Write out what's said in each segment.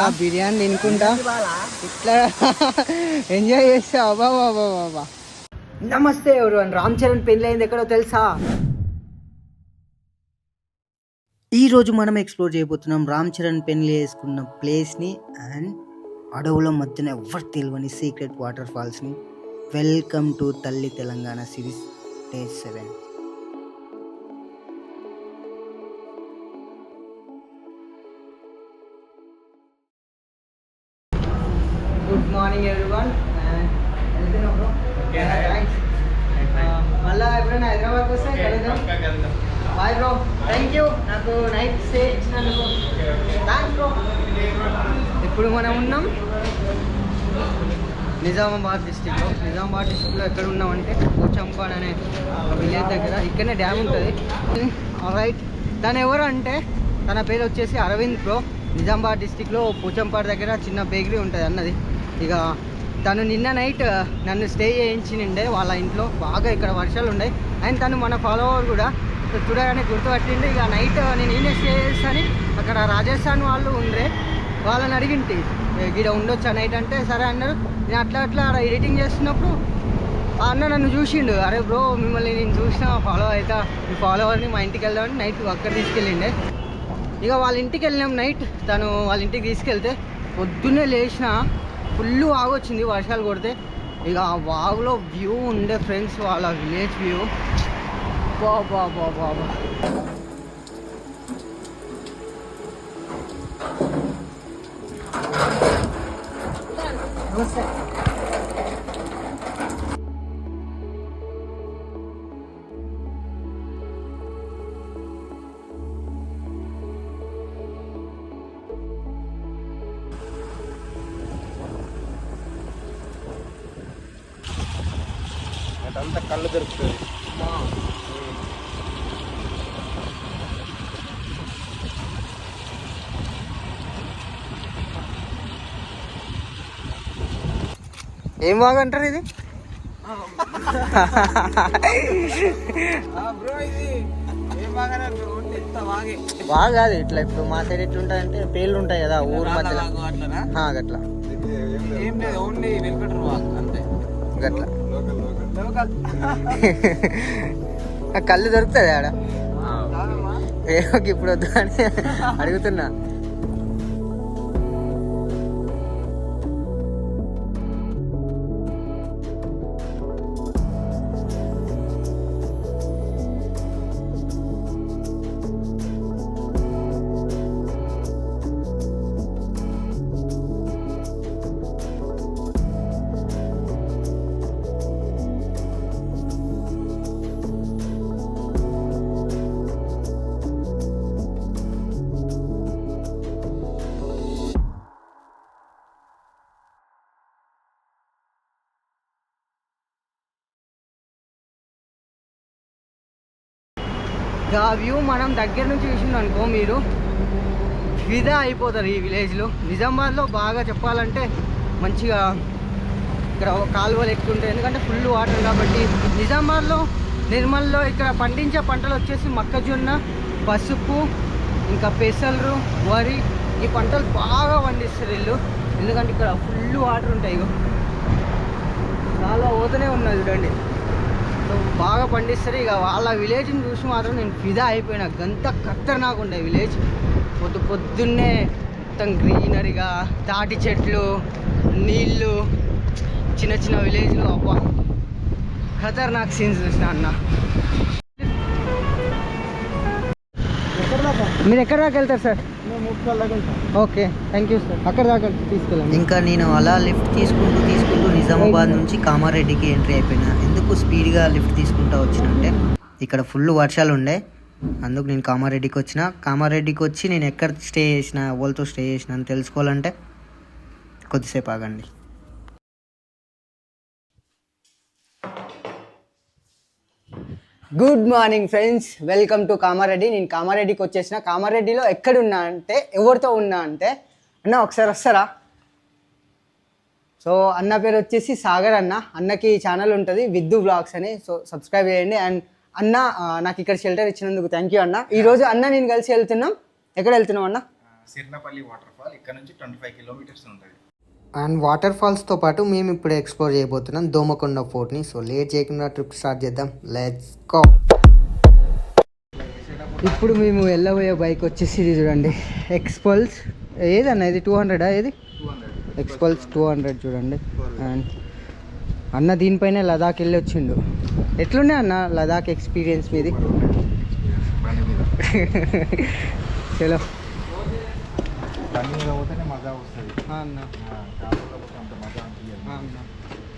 ఇట్లా బిర్యానీ తినుకుంటా. ఇట్లా ఎంజాయ్ చేస్తా అబ్బా బాబా బాబా నమస్తే ఎవరు రామ్ చరణ్ పెళ్ళి అయింది ఎక్కడో తెలుసా? ఈ రోజు మనం ఎక్స్ప్లోర్ చేయబోతున్నాం రామ్ చరణ్ పెళ్ళి చేసుకున్న ప్లేస్ని అండ్ అడవుల మధ్యన ఎవరు తెలియని సీక్రెట్ వాటర్ ఫాల్స్ని. వెల్కమ్ టు తల్లి Telangana series day seven. Morning everyone వెళ్తున్నాం బ్రో థ్యాంక్స్ మళ్ళీ ఎప్పుడైనా హైదరాబాద్కి వస్తే కలుద్దాం. బాయ్ బ్రో థ్యాంక్ యూ నాకు నైట్ స్టే ఇచ్చినందుకు. థ్యాంక్స్ బ్రో ఇప్పుడు మనం ఉన్నాం? నిజామాబాద్ డిస్టిక్లో నిజామాబాద్ డిస్టిక్లో ఎక్కడ ఉన్నామంటే పోచంపాడ్ అనే విలేజ్ దగ్గర. ఇక్కడనే డ్యామ్ ఉంటుంది. రైట్ తను ఎవరు అంటే తన పేరు వచ్చేసి అరవింద్ బ్రో నిజామాబాద్ డిస్టిక్లో పోచంపాడ్ దగ్గర చిన్న బేకరీ ఉంటుంది అన్నది. ఇక తను నిన్న నైట్ నన్ను స్టే చేయించినిండే. వాళ్ళ ఇంట్లో బాగా ఇక్కడ వర్షాలు ఉన్నాయి. అండ్ తను మన ఫాలోవర్ కూడా. చూడగానే గుర్తుపట్టిండు ఇక నైట్ నేను ఈయన స్టే చేస్తాను అక్కడ రాజస్థాన్ వాళ్ళు ఉండే వాళ్ళని అడిగింటి ఇక్కడ ఉండొచ్చా నైట్ అంటే సరే అన్నారు. నేను అట్లా అట్లా ఎడిటింగ్ చేస్తున్నప్పుడు ఆ అన్న నన్ను చూసిండు. అరే బ్రో మిమ్మల్ని నేను చూసిన ఫాలో అవుతా మీ ఫాలోవర్ని మా ఇంటికి వెళ్దామని నైట్ అక్కడ తీసుకెళ్ళిండే. ఇక వాళ్ళ ఇంటికి వెళ్ళినాం నైట్. తను వాళ్ళ ఇంటికి తీసుకెళ్తే పొద్దున్నే లేచిన ఫుల్ వాగు వచ్చింది వర్షాలు కొడితే. ఇక ఆ వాగులో వ్యూ ఉండే ఫ్రెండ్స్ వాళ్ళ విలేజ్ వ్యూ. బా బా బా ఏం బాగా అంటారు ఇది? బాగే ఇట్లా ఇప్పుడు మా సైడ్ ఎట్లుంటాయి అంటే పేర్లు ఉంటాయి కదా ఊరు మధ్యలో. ఆ, గట్లా. ఏం లేదు ఓన్లీ వెల్పెటర్ వాక్ అంతే. గట్లా. లోకల్ ఆ కళ్ళు దొరుకుతుంది ఆడ? ఏమో ఇప్పుడు వద్దు అని అడుగుతున్నా. ఆ వ్యూ మనం దగ్గర నుంచి చూసిండు అనుకో మీరు ఫిదా అయిపోతారు ఈ విలేజ్లో. నిజామాబాద్లో బాగా చెప్పాలంటే మంచిగా ఇక్కడ కాలువలు ఎక్కువ ఉంటాయి ఎందుకంటే ఫుల్ వాటర్ కాబట్టి నిజామాబాద్లో నిర్మల్లో ఇక్కడ పండించే పంటలు వచ్చేసి మొక్కజొన్న పసుపు ఇంకా పెసలు వరి ఈ పంటలు బాగా పండిస్తారు వీళ్ళు. ఎందుకంటే ఇక్కడ ఫుల్ వాటర్ ఉంటాయి ఇగో. చాలా పోతూనే ఉన్నది చూడండి. సో బాగా పండిస్తారు. ఇక వాళ్ళ విలేజ్ని చూసి మాత్రం నేను ఫిదా అయిపోయినా. గంత ఖతర్నాక్ ఉండే విలేజ్. పొద్దు పొద్దున్నే మొత్తం గ్రీనరీగా తాటి చెట్లు నీళ్ళు చిన్న చిన్న విలేజ్లు. అబ్బా ఖతర్నాక్ సీన్స్ చూసిన అన్న. మీరు ఎక్కడ దాకా వెళ్తారు sir? Okay thank you sir అక్కడ దాకా తీసుకెళ్ళండి. ఇంకా నేను అలా లిఫ్ట్ తీసుకుంటూ తీసుకుంటూ నిజామాబాద్ నుంచి కామారెడ్డికి ఎంట్రీ అయిపోయినా. ఎందుకు స్పీడ్గా లిఫ్ట్ తీసుకుంటూ వచ్చినంటే ఇక్కడ ఫుల్ వర్షాలు ఉండే. అందుకు నేను కామారెడ్డికి వచ్చిన. కామారెడ్డికి వచ్చి నేను ఎక్కడ స్టే చేసిన ఎవరితో స్టే చేసిన అని తెలుసుకోవాలంటే కొద్దిసేపు ఆగండి. Good morning friends welcome to Kamareddy నేను కామారెడ్డికి వచ్చేసిన. కామారెడ్డిలో ఎక్కడున్నా అంటే ఎవరితో ఉన్నా అంటే అన్న ఒకసారి వస్తారా? సో అన్న పేరు వచ్చేసి సాగర్ అన్న. అన్నకి ఛానల్ ఉంటుంది విద్దు బ్లాగ్స్ అని. సో సబ్స్క్రైబ్ చేయండి. అండ్ అన్న నాకు ఇక్కడ షెల్టర్ ఇచ్చినందుకు థ్యాంక్ యూ అన్న. ఈ రోజు అన్న నేను కలిసి వెళ్తున్నాం. ఎక్కడ వెళ్తున్నాం అన్న? సిర్నపల్లి వాటర్ ఫాల్ ఇక్కడ నుంచి ట్వంటీ ఫైవ్ కిలోమీటర్స్ ఉంటుంది. అండ్ వాటర్ ఫాల్స్తో పాటు మేము ఇప్పుడు ఎక్స్ప్లోర్ చేయబోతున్నాం దోమకొండ ఫోర్ట్ని. సో లేట్ చేయకుండా ట్రిప్ స్టార్ట్ చేద్దాం. లెట్స్ గో ఇప్పుడు మేము వెళ్ళబోయే బైక్ వచ్చేసి ఇది చూడండి. ఎక్స్పల్స్ ఏదన్నా ఇది టూ హండ్రెడా ఏది? ఎక్స్పల్స్ టూ హండ్రెడ్ చూడండి. అండ్ అన్న దీనిపైన లదాఖ్ వెళ్ళి వచ్చిండు. ఎట్లుండే అన్న లదాఖ్ ఎక్స్పీరియన్స్ మీది? చలో. అన్న కారులో పోతే అంత మజా అనిపించదు అన్న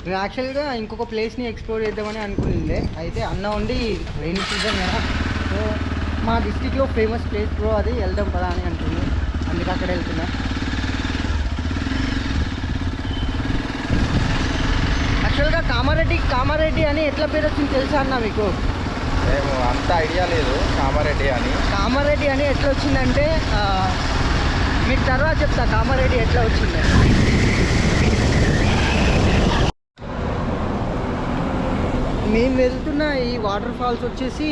నేను యాక్చువల్గా ఇంకొక ప్లేస్ని ఎక్స్ప్లోర్ చేద్దామని అనుకునిండే అయితే అన్న ఉండి రైన్ సీజన్ కదా సో మా డిస్టిక్లో ఫేమస్ ప్లేస్ బ్రో అది వెళ్దాం పదా అని అంటుంది. అందుకే అక్కడ వెళ్తున్నా. యాక్చువల్గా కామారెడ్డి కామారెడ్డి అని ఎట్లా పేరు వచ్చింది తెలుసా అన్న మీకు? అంత ఐడియా లేదు కామారెడ్డి అని. కామారెడ్డి అని ఎట్లా వచ్చిందంటే మీకు తర్వాత చెప్తా కామారెడ్డి ఎట్లా వచ్చిందని. మేము వెళ్తున్న ఈ వాటర్ ఫాల్స్ వచ్చేసి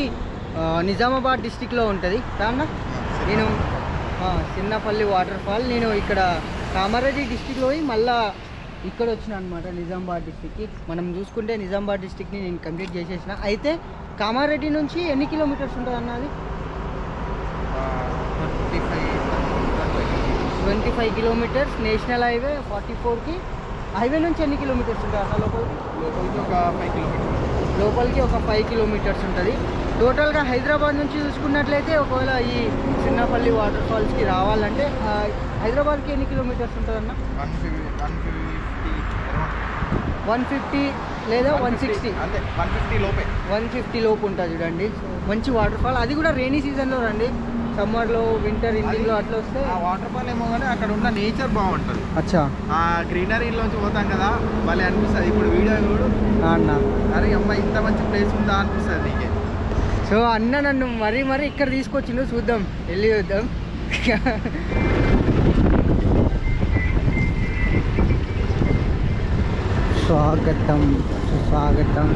నిజామాబాద్ డిస్టిక్లో ఉంటుంది. రాన్న నేను చిన్నపల్లి వాటర్ ఫాల్. నేను ఇక్కడ కామారెడ్డి డిస్టిక్లో పోయి మళ్ళా ఇక్కడ వచ్చిన అనమాట నిజామాబాద్ డిస్టిక్కి. మనం చూసుకుంటే నిజామాబాద్ డిస్టిక్ని నేను కంప్లీట్ చేసేసిన. అయితే కామారెడ్డి నుంచి ఎన్ని కిలోమీటర్స్ ఉంటుంది అన్నది twenty five twenty five kilometres. National highway forty ఫోర్కి. హైవే నుంచి ఎన్ని కిలోమీటర్స్ ఉంటుంది అసలు లోపలికి? లోపలికి ఒక ఫైవ్ కిలోమీటర్స్. లోపలికి ఒక ఫైవ్ కిలోమీటర్స్ ఉంటుంది. టోటల్గా హైదరాబాద్ నుంచి చూసుకున్నట్లయితే ఒకవేళ ఈ చిన్నపల్లి వాటర్ ఫాల్స్కి రావాలంటే హైదరాబాద్కి ఎన్ని కిలోమీటర్స్ ఉంటుందన్న? వన్ ఫిఫ్టీ లేదా వన్ సిక్స్టీ. వన్ ఫిఫ్టీ లోపే. వన్ ఫిఫ్టీ లోపు ఉంటుంది చూడండి. మంచి వాటర్ ఫాల్. అది కూడా రైనీ సీజన్లో రండి. సమ్మర్లో వింటర్ ఇండింగ్లో అట్లా వస్తే ఆ వాటర్ ఫాల్ ఏమో కానీ అక్కడ ఉన్న నేచర్ బాగుంటుంది. అచ్చా. ఆ గ్రీనరీలోంచి పోతాం కదా భలే అనిపిస్తుంది. ఇప్పుడు వీడియో చూడు. అన్న. అరే అమ్మ ఇంత మంచి ప్లేస్ ఉందా అనిపిస్తుంది నీకే. సో అన్న నన్ను మరీ మరీ ఇక్కడ తీసుకొచ్చిండు చూద్దాం. వెళ్ళి చూద్దాం. స్వాగతం స్వాగతం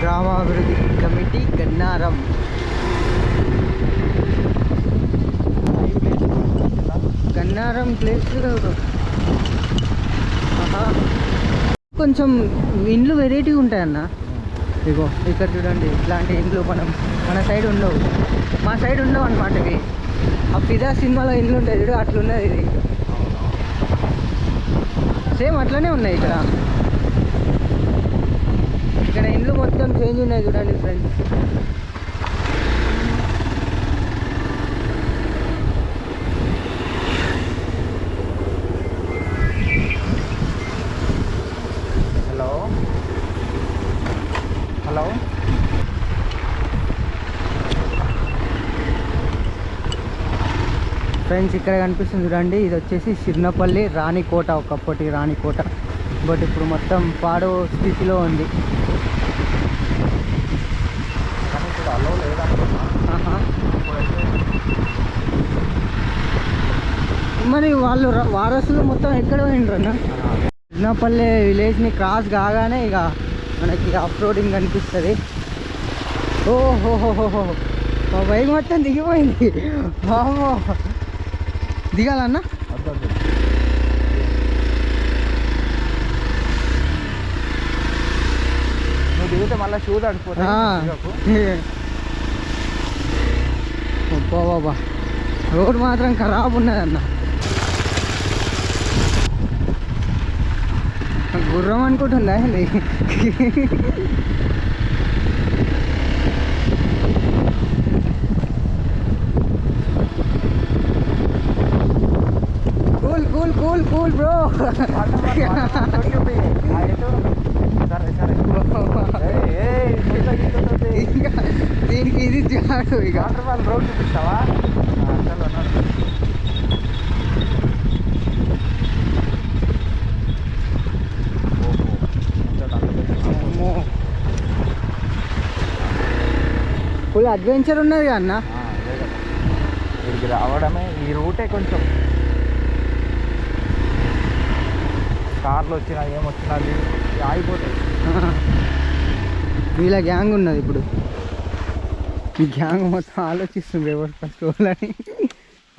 గ్రామాభివృద్ధి కమిటీ గన్నారం. గన్నారం ప్లేస్ కొంచెం ఇండ్లు వెరైటీ ఉంటాయన్న. ఇగో ఇక్కడ చూడండి ఇట్లాంటి ఇండ్లు మనం మన సైడ్ ఉండవు. మా సైడ్ ఉండవు అనమాట ఇవి. ఆ ఫిదా సినిమాలో ఇండ్లు ఉంటాయి చూడు అట్లున్నది ఇది. సేమ్ అట్లనే ఉన్నాయి ఇక్కడ. ఇక్కడ ఇండ్లు మొత్తం చేంజ్ ఉన్నాయి చూడండి ఫ్రెండ్స్ ఫ్రెండ్స్ ఇక్కడ కనిపిస్తుంది చూడండి. ఇది వచ్చేసి సిర్నపల్లి రాణికోట ఒకప్పటి రాణికోట. బట్ ఇప్పుడు మొత్తం పాడు స్థితిలో ఉంది. మరి వాళ్ళు వారసులు మొత్తం ఎక్కడ పోయిండ్రన్న సిర్నపల్లి విలేజ్ని క్రాస్ కాగానే ఇక మనకి ఆఫ్ రోడింగ్ కనిపిస్తుంది ఓహోహోహో మా బైక్ మొత్తం దిగిపోయింది. వామ్మో. దిగాలన్నా? నువ్వు దిగితే మళ్ళీ షూ. అబ్బా బాబా. రోడ్ మాత్రం ఖరాబ్ ఉన్నదన్న. గుర్రం అనుకుంటుందా ఏంది కూల్ కూల్ కూల్ బ్రో సరే సరే దీనికి ఇది చాడు ఇక. వాటర్ చూపిస్తావా ఫుల్ అడ్వెంచర్ ఉన్నది అన్న. ఇక్కడికి రావడమే ఈ రూటే కొంచెం. కార్లు వచ్చినా ఏమొచ్చినా ఆగిపోతాయి. వీళ్ళ గ్యాంగ్ ఉన్నది ఇప్పుడు. ఈ గ్యాంగ్ మొత్తం ఆలోచిస్తుంది ఎవరు ఫస్ట్ అని.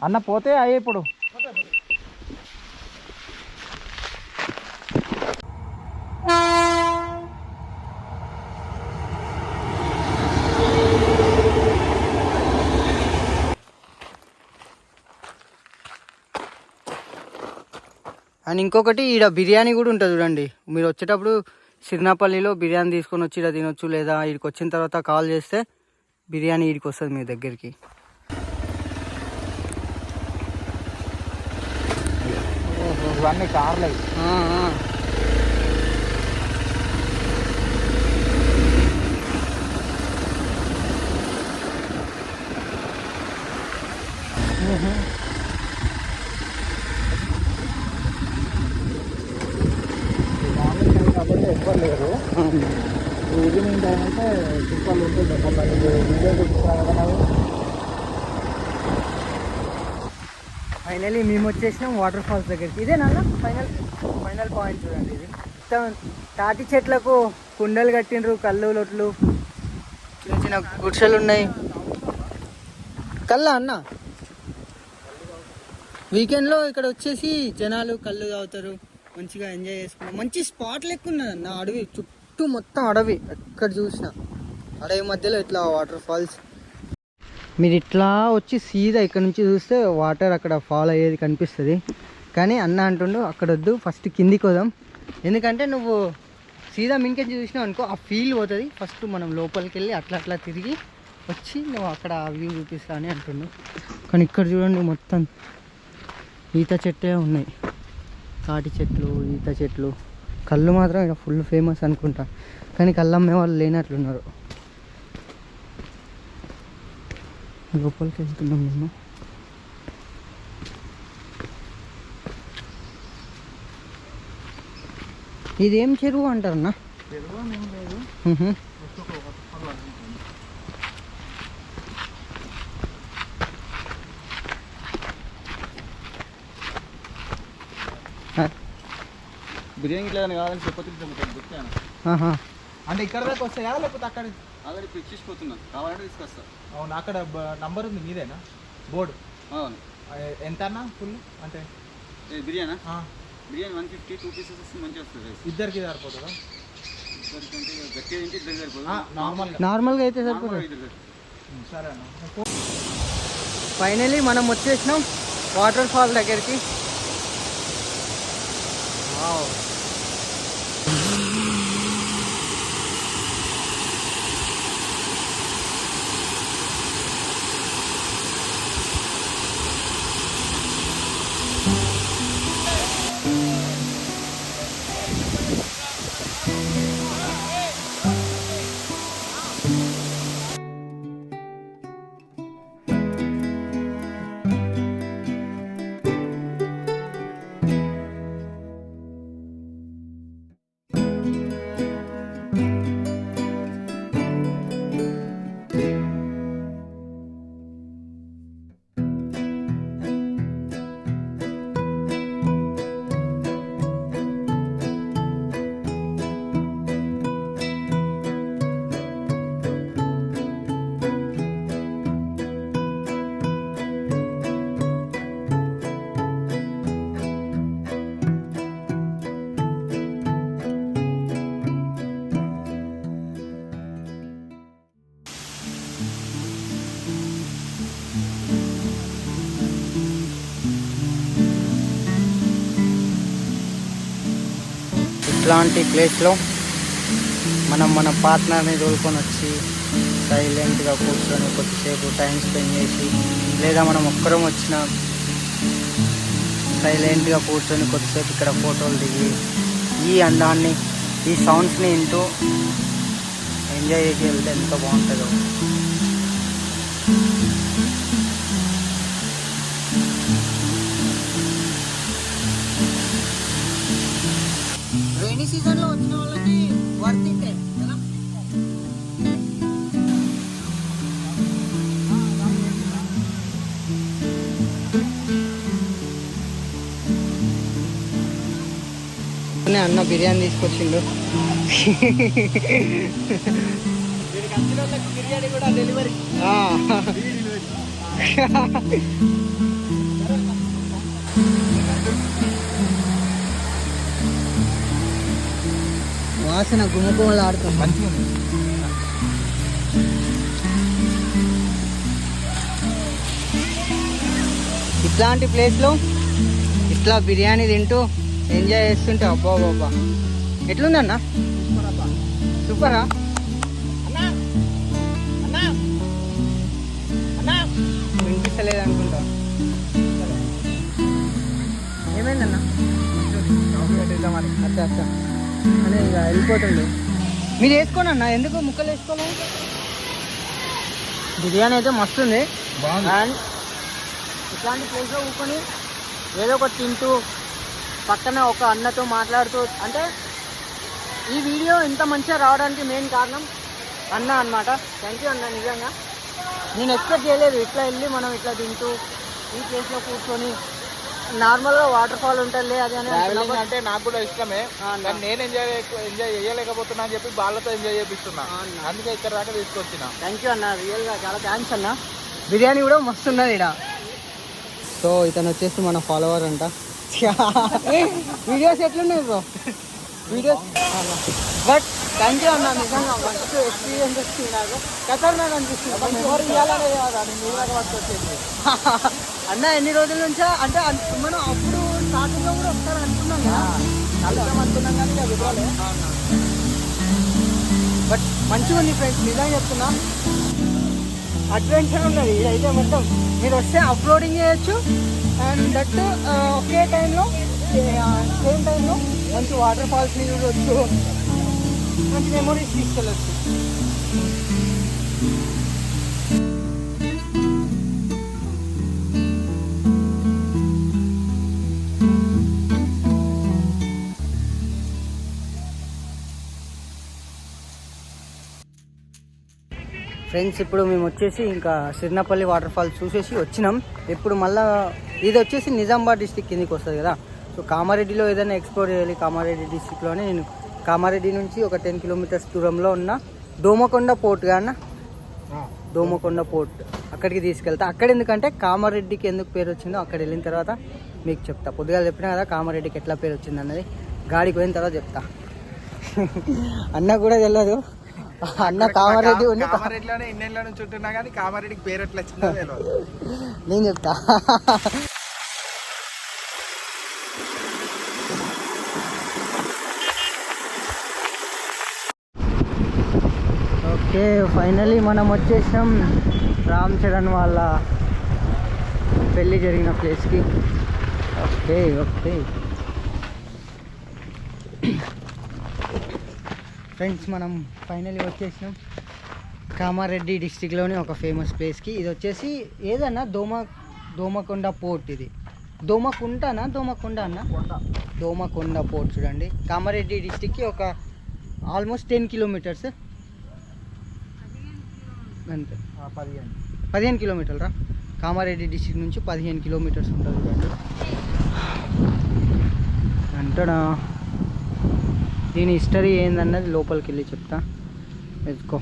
అన్న పోతే అయ్యే ఇప్పుడు. అండ్ ఇంకొకటి ఈడ బిర్యానీ కూడా ఉంటుంది చూడండి. మీరు వచ్చేటప్పుడు సిరినాపల్లిలో బిర్యానీ తీసుకొని వచ్చి ఈడ తినొచ్చు లేదా ఈడికి వచ్చిన తర్వాత కాల్ చేస్తే బిర్యానీ ఈడికి వస్తుంది మీ దగ్గరికి. ఇవన్నీ కార్లు ఆ, ఆ. కాబట్టి ఎవ్వరు లేరు ఈవినింగ్ టైం అయితే సింపల్ ఉంటుంది మొన్న నీకు వీడియో చూపిస్తున్నా కదా నాకు ఫైనలీ మేము వచ్చేసినాం వాటర్ ఫాల్స్ దగ్గరికి. ఇదే నాన్న ఫైనల్ ఫైనల్ పాయింట్ చూడండి ఇది. మొత్తం తాటి చెట్లకు కుండలు కట్టిండ్రు కళ్ళు లొట్లు. చిన్న చిన్న గుడిసెలు ఉన్నాయి. కళ్ళ అన్న? వీకెండ్లో ఇక్కడ వచ్చేసి జనాలు కళ్ళు తాగుతారు మంచిగా ఎంజాయ్ చేసుకున్నాం మంచి స్పాట్ లెక్క ఉన్నది అన్న అడవి. చుట్టూ మొత్తం అడవి. ఎక్కడ చూసినా. అడవి మధ్యలో ఇట్లా వాటర్ ఫాల్స్ మీరు ఇట్లా వచ్చి సీదా ఇక్కడ నుంచి చూస్తే వాటర్ అక్కడ ఫాల్ అయ్యేది కనిపిస్తుంది. కానీ అన్న అంటుండు అక్కడ వద్దు ఫస్ట్ కిందికి వదాం. ఎందుకంటే నువ్వు సీదా మింకెంచి చూసినావు అనుకో ఆ ఫీల్ పోతుంది. ఫస్ట్ మనం లోపలికి వెళ్ళి అట్లా అట్లా తిరిగి వచ్చి నువ్వు అక్కడ ఆ వ్యూ చూపిస్తా అని అంటుండు. కానీ ఇక్కడ చూడండి మొత్తం ఈత చెట్టే ఉన్నాయి. తాటి చెట్లు ఈత చెట్లు. కళ్ళు మాత్రం ఇక్కడ ఫుల్ ఫేమస్ అనుకుంటా. కానీ కళ్ళమ్మే వాళ్ళు లేనట్లున్నారు. లోపలికి వెళ్తున్నాం మేము. ఇదేం చెరువు అంటారన్నా? బిర్యానీ ఇట్లా కావాలని ఆహా. అంటే ఇక్కడ దాకా వస్తాయా లేకపోతే అక్కడ ఆల్రెడీ పిచ్చిపోతున్నా కావాలంటే తీసుకొస్తా. అవును అక్కడ నంబర్ ఉంది మీదేనా? బోర్డు. అవును. ఎంత అన్న ఫుల్ అంటే ఏ బిర్యానా? Biryani one fifty two pieces వస్తే మంచిగా వస్తుంది ఇద్దరికి సరిపోతుందా? ఇద్దరికంటే గట్టిగా తింటే నార్మల్గా నార్మల్గా అయితే సరిపోతుంది. సరే అన్న. ఫైనలీ మనం వచ్చేసినాం. వాటర్ ఫాల్ దగ్గరికి ఇట్లాంటి ప్లేస్లో మనం మన పార్ట్నర్ని తోలుకొని వచ్చి సైలెంట్గా కూర్చొని కొద్దిసేపు టైం స్పెండ్ చేసి లేదా మనం ఒక్కరం వచ్చిన సైలెంట్గా కూర్చొని కొద్దిసేపు ఇక్కడ ఫోటోలు దిగి ఈ అందాన్ని ఈ సౌండ్స్ని వింటూ ఎంజాయ్ చేసి వెళ్తే ఎంత బాగుంటుందో. సీజన్లో వచ్చిన వాళ్ళకి వర్త్ ఇట్టే కదా? అన్న బిర్యానీ తీసుకొచ్చిండు. బిర్యానీ కూడా డెలివరీ వాసన గుమ్మగుమ్మలు ఆడుతుంది మంచిగా ఇట్లాంటి ప్లేస్లో ఇట్లా బిర్యానీ తింటూ ఎంజాయ్ చేస్తుంటే అబ్బా బాబా ఎట్లుందన్న? సూపరా? వినిపిస్తలేదు అనుకుంటా ఏమైందన్న? అచ్చా అచ్చా. అనే ఇక వెళ్ళిపోతుండే. మీరు వేసుకోండి అన్న ఎందుకు ముక్కలు వేసుకోవాలి బిర్యానీ అయితే మస్తు ఉంది. అండ్ ఇట్లాంటి ప్లేస్లో కూర్చొని ఏదో ఒకటి తింటూ పక్కన ఒక అన్నతో మాట్లాడుతూ అంటే ఈ వీడియో ఇంత మంచిగా రావడానికి మెయిన్ కారణం అన్న అన్నమాట. థ్యాంక్ యూ అన్న నిజంగా. నేను ఎక్స్పెక్ట్ చేయలేదు. ఇట్లా వెళ్ళి మనం ఇట్లా తింటూ ఈ ప్లేస్లో కూర్చొని నార్మల్గా వాటర్ ఫాల్ ఉంటుంది అది అని ట్రావెలింగ్. అంటే నాకు కూడా ఇష్టమే. కానీ నేను ఎంజాయ్ ఎంజాయ్ చేయలేకపోతున్నా అని చెప్పి వాళ్ళతో ఎంజాయ్ చేపిస్తున్నా. అందుకే ఇక్కడ దాకా తీసుకొచ్చిన. థ్యాంక్ యూ అన్న. రియల్గా చాలా థ్యాంక్స్ అన్న. బిర్యానీ కూడా మస్తు ఉన్నది ఇక్కడ సో ఇతను వచ్చేసి మన ఫాలోవర్ అంట. వీడియోస్ ఎట్లున్నాయి bro videos but thank you అన్న. నిజంగా మస్తు ఎక్స్పీరియన్స్ వచ్చింది నాకు. ఖతర్నాక్ అనిపిస్తుంది. ఇవ్వాలనే కదా. నేను మీ దాకా అన్న ఎన్ని రోజుల నుంచో? అంటే మనం అప్పుడు స్టార్టింగ్లో కూడా ఒకసారి అనుకున్నాం కదా. కలుద్దాం అనుకున్నాం కానీ ఇక విధాలే బట్ మంచిగా ఉంది ఫ్రెండ్స్ నిజంగా చెప్తున్నా. అడ్వెంచర్ ఉన్నది ఇదైతే మొత్తం. మీరు వస్తే అప్లోడింగ్ చేయొచ్చు. అండ్ దట్ ఒకే టైంలో సేమ్ టైంలో మంచి వాటర్ ఫాల్స్ని చూడవచ్చు మంచి మెమొరీస్ తీసుకెళ్ళచ్చు. ఫ్రెండ్స్ ఇప్పుడు మేము వచ్చేసి ఇంకా సిరినపల్లి వాటర్ ఫాల్స్ చూసేసి వచ్చినాం. ఇప్పుడు మళ్ళా ఇది వచ్చేసి నిజామాబాద్ డిస్టిక్ కిందకి వస్తుంది కదా. సో కామారెడ్డిలో ఏదైనా ఎక్స్ప్లోర్ చేయాలి కామారెడ్డి డిస్టిక్లోనే నేను కామారెడ్డి నుంచి ఒక టెన్ కిలోమీటర్స్ దూరంలో ఉన్న దోమకొండ పోర్ట్ అన్న దోమకొండ పోర్ట్ అక్కడికి తీసుకెళ్తా. అక్కడ ఎందుకంటే కామారెడ్డికి ఎందుకు పేరు వచ్చిందో అక్కడ వెళ్ళిన తర్వాత మీకు చెప్తా. పొద్దుగా చెప్పినా కదా కామారెడ్డికి ఎట్లా పేరు వచ్చింది అన్నది గాడికి పోయిన తర్వాత చెప్తా. అన్న కూడా తెలియదు అన్న కామారెడ్డి కా- కామారెడ్డిలోనే ఇన్నేళ్ళ నుంచి ఉంటున్నా కానీ కామారెడ్డికి పేరు ఎట్లా వచ్చిందో తెలియదు నేను చెప్తా. ఓకే ఫైనలీ మనం వచ్చేసాం రామ్ చరణ్ వాళ్ళ పెళ్ళి జరిగిన ప్లేస్కి. Okay okay. ఫ్రెండ్స్ మనం ఫైనలీ వచ్చేసినాం. కామారెడ్డి డిస్టిక్లోని ఒక ఫేమస్ ప్లేస్కి ఇది వచ్చేసి ఏదన్నా దోమ దోమకొండ పోర్ట్ ఇది. దోమకుంటనా దోమకొండ అన్న? దోమకొండ పోర్ట్ చూడండి. కామారెడ్డి డిస్టిక్కి ఒక ఆల్మోస్ట్ టెన్ కిలోమీటర్స్ అంతే. పదిహేను. పదిహేను కిలోమీటర్రా కామారెడ్డి డిస్టిక్ నుంచి పదిహేను కిలోమీటర్స్ ఉంటుంది చూడండి. దీని హిస్టరీ ఏందన్నది లోపలికి వెళ్ళి చెప్తా వెతుకో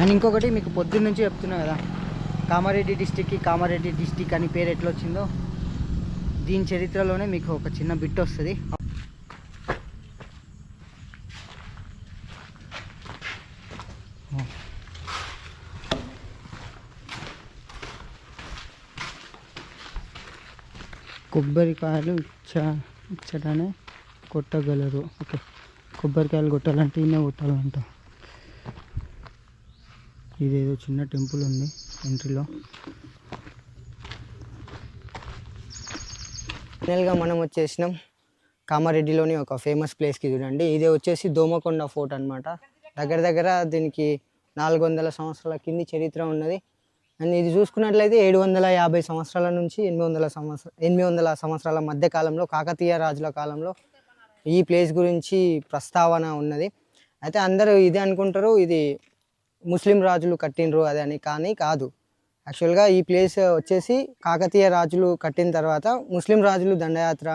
అండ్ ఇంకొకటి మీకు పొద్దున్న నుంచి చెప్తున్నా కదా. కామారెడ్డి డిస్టిక్కి కామారెడ్డి డిస్టిక్ అని పేరు ఎట్లా వచ్చిందో దీని చరిత్రలోనే మీకు ఒక చిన్న బిట్ వస్తుంది. కొబ్బరికాయలు ఇచ్చ ఇచ్చటనే కొట్టగలరు. ఓకే. కొబ్బరికాయలు కొట్టాలంటే ఈయన కొట్టాలంట. ఇదేదో చిన్న టెంపుల్ ఉంది ఎంట్రీలో. ఫైనల్గా మనం వచ్చేసినాం కామారెడ్డిలోని ఒక ఫేమస్ ప్లేస్కి చూడండి. ఇది వచ్చేసి దోమకొండ ఫోర్ట్ అనమాట దగ్గర దగ్గర దీనికి నాలుగు వందల సంవత్సరాల కింది చరిత్ర ఉన్నది. అండ్ ఇది చూసుకున్నట్లయితే ఏడు వందల యాభై సంవత్సరాల నుంచి ఎనిమిది వందల సంవత్సర ఎనిమిది వందల సంవత్సరాల మధ్య కాలంలో కాకతీయ రాజుల కాలంలో ఈ ప్లేస్ గురించి ప్రస్తావన ఉన్నది. అయితే అందరూ ఇదే అనుకుంటారు ఇది ముస్లిం రాజులు కట్టినరు అది అని కానీ కాదు. యాక్చువల్గా ఈ ప్లేస్ వచ్చేసి కాకతీయ రాజులు కట్టిన తర్వాత ముస్లిం రాజులు దండయాత్ర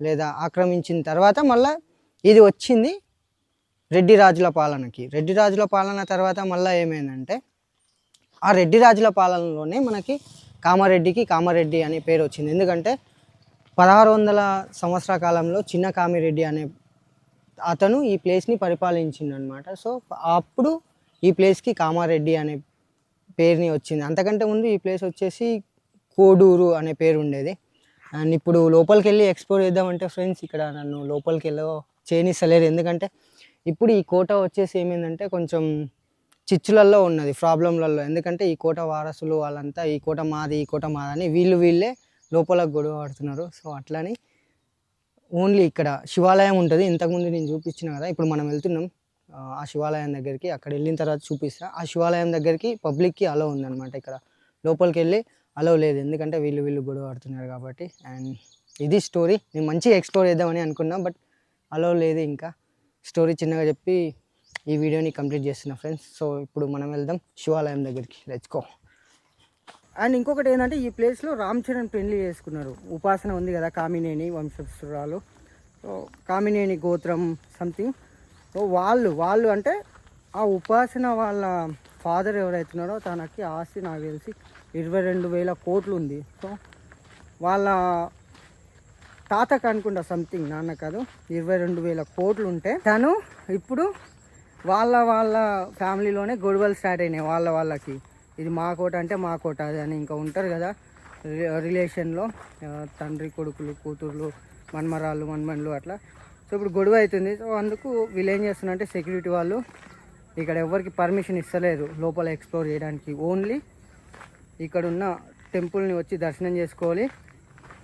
లేదా ఆక్రమించిన తర్వాత మళ్ళీ ఇది వచ్చింది రెడ్డి రాజుల పాలనకి. రెడ్డి రాజుల పాలన తర్వాత మళ్ళీ ఏమైందంటే ఆ రెడ్డి రాజుల పాలనలోనే మనకి కామారెడ్డికి కామారెడ్డి అనే పేరు వచ్చింది. ఎందుకంటే పదహారు వందల సంవత్సర కాలంలో చిన్న కామిరెడ్డి అనే అతను ఈ ప్లేస్ని పరిపాలించింది అనమాట సో అప్పుడు ఈ ప్లేస్కి కామారెడ్డి అనే పేరుని వచ్చింది. అంతకంటే ముందు ఈ ప్లేస్ వచ్చేసి కోడూరు అనే పేరు ఉండేది. అండ్ ఇప్పుడు లోపలికి వెళ్ళి ఎక్స్ప్లోర్ చేద్దామంటే ఫ్రెండ్స్ ఇక్కడ నన్ను లోపలికి వెళ్ళో చేయనిస్తలేరు ఎందుకంటే ఇప్పుడు ఈ కోట వచ్చేసి ఏమైందంటే కొంచెం చిచ్చులలో ఉన్నది ప్రాబ్లంలలో ఎందుకంటే ఈ కోట వారసులు వాళ్ళంతా ఈ కోట మాది ఈ కోట మాదని వీళ్ళు వీళ్ళే లోపల గొడవ ఆడుతున్నారు సో అట్లని ఓన్లీ ఇక్కడ శివాలయం ఉంటుంది. ఇంతకుముందు నేను చూపించిన కదా ఇప్పుడు మనం వెళ్తున్నాం. ఆ, శివాలయం దగ్గరికి అక్కడ వెళ్ళిన తర్వాత చూపిస్తా. ఆ శివాలయం దగ్గరికి పబ్లిక్కి అలో ఉందన్నమాట ఇక్కడ. లోపలికి వెళ్ళి అలో లేదు. ఎందుకంటే వీళ్ళు వీళ్ళు గొడవ ఆడుతున్నారు కాబట్టి. అండ్ ఇది స్టోరీ. నేను మంచిగా ఎక్స్ప్లోర్ చేద్దామని అనుకున్నా బట్ అలో లేదు ఇంకా. స్టోరీ చిన్నగా చెప్పి ఈ వీడియోని కంప్లీట్ చేస్తున్నా ఫ్రెండ్స్. సో ఇప్పుడు మనం వెళ్దాం శివాలయం దగ్గరికి. లెచ్చుకో అండ్ ఇంకొకటి ఏంటంటే ఈ ప్లేస్లో రామ్ చరణ్ పెళ్ళి చేసుకున్నారు. ఉపాసన ఉంది కదా కామినేని వంశస్థురాలు. సో కామినేని గోత్రం సంథింగ్ సో వాళ్ళు వాళ్ళు అంటే ఆ ఉపాసన వాళ్ళ ఫాదర్ ఎవరైతున్నారో తనకి ఆస్తి నాకు తెలిసి ఇరవై రెండు వేల కోట్లు ఉంది. సో వాళ్ళ తాతకు అనుకుంటా సంథింగ్ నాన్న కాదు ఇరవై రెండు వేల కోట్లు ఉంటే తను ఇప్పుడు వాళ్ళ వాళ్ళ ఫ్యామిలీలోనే గొడవలు స్టార్ట్ అయినాయి వాళ్ళ వాళ్ళకి. ఇది మా కోట అంటే మా కోట అది అని ఇంకా ఉంటారు కదా. రి- రిలేషన్లో తండ్రి కొడుకులు కూతుర్లు మన్మరాళ్ళు మన్మన్లు అట్లా. సో ఇప్పుడు గొడవ అవుతుంది సో అందుకు వీళ్ళు ఏం చేస్తున్నారంటే సెక్యూరిటీ వాళ్ళు ఇక్కడ ఎవరికి పర్మిషన్ ఇస్తలేదు లోపల ఎక్స్ప్లోర్ చేయడానికి. ఓన్లీ ఇక్కడ ఉన్న టెంపుల్ని వచ్చి దర్శనం చేసుకోవాలి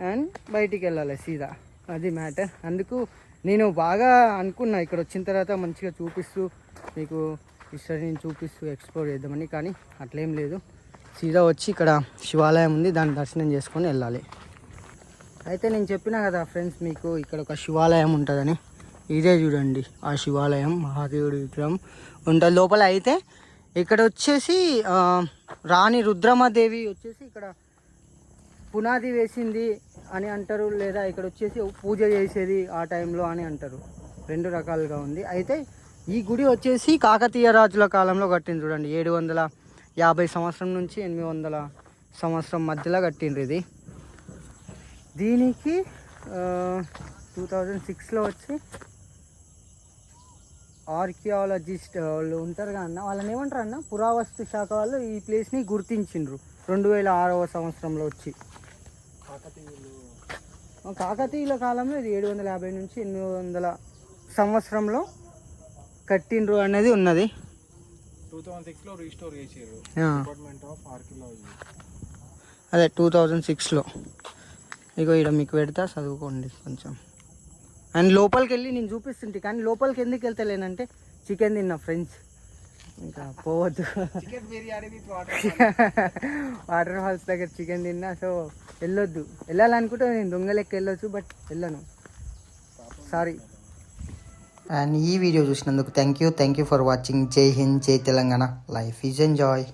అండ్ బయటికి వెళ్ళాలి సీదా. అది మ్యాటర్. అందుకు నేను బాగా అనుకున్నా. ఇక్కడ వచ్చిన తర్వాత మంచిగా చూపిస్తూ మీకు హిస్టరీని చూపిస్తూ ఎక్స్ప్లోర్ చేద్దామని కానీ అట్లేం లేదు. సీదా వచ్చి ఇక్కడ శివాలయం ఉంది దాన్ని దర్శనం చేసుకొని వెళ్ళాలి. అయితే నేను చెప్పిన కదా ఫ్రెండ్స్ మీకు ఇక్కడ ఒక శివాలయం ఉంటుందని. ఇదే చూడండి ఆ శివాలయం మహాదేవుడి విగ్రహం ఉంటుంది. లోపల అయితే ఇక్కడ వచ్చేసి రాణి రుద్రమదేవి వచ్చేసి ఇక్కడ పునాది వేసింది అని అంటారు లేదా ఇక్కడ వచ్చేసి పూజ చేసేది ఆ టైంలో అని అంటారు. రెండు రకాలుగా ఉంది. అయితే ఈ గుడి వచ్చేసి కాకతీయ రాజుల కాలంలో కట్టింది చూడండి. ఏడు వందల యాభై సంవత్సరం నుంచి ఎనిమిది వందల సంవత్సరం మధ్యలో కట్టిండ్రు ఇది. దీనికి టూ థౌజండ్ సిక్స్లో వచ్చి ఆర్కియాలజిస్ట్ వాళ్ళు ఉంటారు కదా అన్న వాళ్ళని ఏమంటారు అన్న పురావస్తు శాఖ వాళ్ళు ఈ ప్లేస్ని గుర్తించిండ్రు రెండు వేల ఆరవ సంవత్సరంలో వచ్చి. కాకతీయులు. కాకతీయుల కాలంలో ఇది ఏడు వందల యాభై నుంచి ఎనిమిది వందల సంవత్సరంలో కట్టిండ్రు అనేది ఉన్నది. టూ థౌజండ్ సిక్స్లో రీస్టోర్ చేసారు ఆ, డిపార్ట్మెంట్ ఆఫ్ ఆర్కియాలజీ అదే టూ థౌజండ్ సిక్స్లో. ఇగో ఇక్కడ మీకు పెడతా చదువుకోండి కొంచెం. అండ్ లోపలికి వెళ్ళి నేను చూపిస్తుంటే కానీ లోపలికి ఎందుకు వెళ్తలేనంటే చికెన్ తిన్నా ఫ్రెండ్స్. ఇంకా పోవద్దు. Water falls. దగ్గర చికెన్ తిన్నా సో వెళ్ళొద్దు. వెళ్ళాలనుకుంటే నేను దొంగ లెక్క వెళ్ళొచ్చు బట్ వెళ్ళను. సారీ. అండ్ ఈ వీడియో చూసినందుకు thank you thank you for watching జై హింద్ జై తెలంగాణ. Life is enjoy